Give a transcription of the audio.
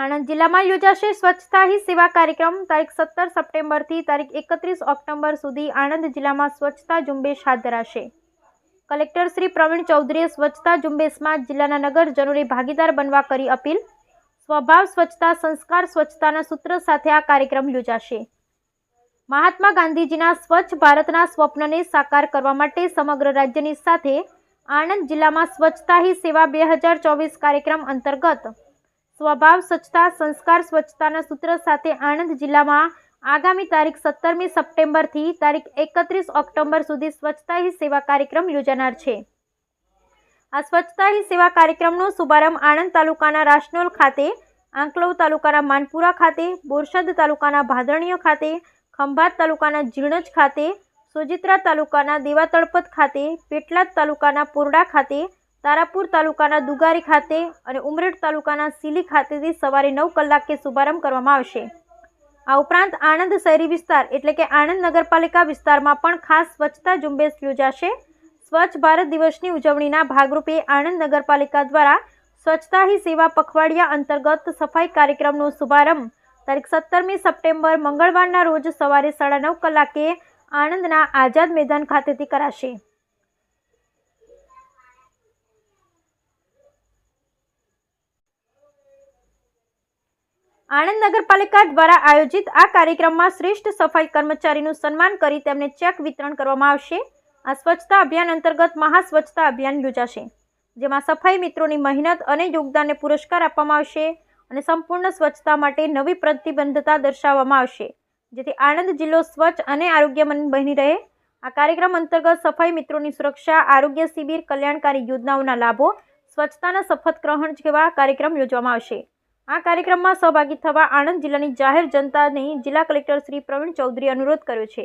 આણંદ જિલ્લામાં યોજાશે સ્વચ્છતા હી સેવા કાર્યક્રમ. તારીખ સત્તર સપ્ટેમ્બરથી તારીખ એકત્રીસ ઓક્ટોબર સુધી આણંદ જિલ્લામાં સ્વચ્છતા ઝુંબેશ હાથ ધરાશે. કલેક્ટર શ્રી પ્રવીણ ચૌધરીએ સ્વચ્છતા ઝુંબેશમાં જિલ્લાના નગરજનોને ભાગીદાર બનવા કરી અપીલ. સ્વભાવ, સ્વચ્છતા, સંસ્કાર, સ્વચ્છતાના સૂત્ર સાથે આ કાર્યક્રમ યોજાશે. મહાત્મા ગાંધીજીના સ્વચ્છ ભારતના સ્વપ્નને સાકાર કરવા માટે સમગ્ર રાજ્યની સાથે આણંદ જિલ્લામાં સ્વચ્છતા હી સેવા બે હજાર ચોવીસ કાર્યક્રમ અંતર્ગત સ્વભાવ, સ્વચ્છતા, સંસ્કાર, સ્વચ્છતાના સૂત્ર સાથે આણંદ જિલ્લામાં આગામી તારીખ સત્તરમી સપ્ટેમ્બરથી તારીખ એકત્રીસ ઓક્ટોબર સુધી સ્વચ્છતા હી સેવા કાર્યક્રમ યોજાનાર છે. આ સ્વચ્છતા હી સેવા કાર્યક્રમનો શુભારંભ આણંદ તાલુકાના રાસનોલ ખાતે, આંકલોવ તાલુકાના માનપુરા ખાતે, બોરસદ તાલુકાના ભાદરણીય ખાતે, ખંભાત તાલુકાના જીર્ણજ ખાતે, સોજિત્રા તાલુકાના દેવાતળપત ખાતે, પેટલાદ તાલુકાના પોરડા ખાતે તારાપુર તાલુકાના દુગારી ખાતે અને ઉમરેઠ તાલુકાના સીલી ખાતેથી સવારે નવ કલાકે શુભારંભ કરવામાં આવશે. આ ઉપરાંત આણંદ શહેરી વિસ્તાર એટલે કે આણંદ નગરપાલિકા વિસ્તારમાં પણ ખાસ સ્વચ્છતા ઝુંબેશ યોજાશે. સ્વચ્છ ભારત દિવસની ઉજવણીના ભાગરૂપે આણંદ નગરપાલિકા દ્વારા સ્વચ્છતા હી સેવા પખવાડિયા અંતર્ગત સફાઈ કાર્યક્રમનો શુભારંભ તારીખ સત્તરમી સપ્ટેમ્બર મંગળવારના રોજ સવારે સાડા નવ કલાકે આણંદના આઝાદ મેદાન ખાતેથી કરાશે. આણંદ નગરપાલિકા દ્વારા આયોજિત આ કાર્યક્રમમાં શ્રેષ્ઠ સફાઈ કર્મચારીનું સન્માન કરી તેમને ચેક વિતરણ કરવામાં આવશે. આ સ્વચ્છતા અભિયાન અંતર્ગત મહા સ્વચ્છતા અભિયાન યોજાશે, જેમાં સફાઈ મિત્રોની મહેનત અને યોગદાનને પુરસ્કાર આપવામાં આવશે અને સંપૂર્ણ સ્વચ્છતા માટે નવી પ્રતિબદ્ધતા દર્શાવવામાં આવશે, જેથી આણંદ જિલ્લો સ્વચ્છ અને આરોગ્યમન બની રહે. આ કાર્યક્રમ અંતર્ગત સફાઈ મિત્રોની સુરક્ષા, આરોગ્ય શિબિર, કલ્યાણકારી યોજનાઓના લાભો, સ્વચ્છતાના શપથ ગ્રહણ જેવા કાર્યક્રમ યોજવામાં આવશે. આ કાર્યક્રમમાં સહભાગી થવા આણંદ જિલ્લાની જાહેર જનતાને જિલ્લા કલેક્ટર શ્રી પ્રવીણ ચૌધરીએ અનુરોધ કર્યો છે.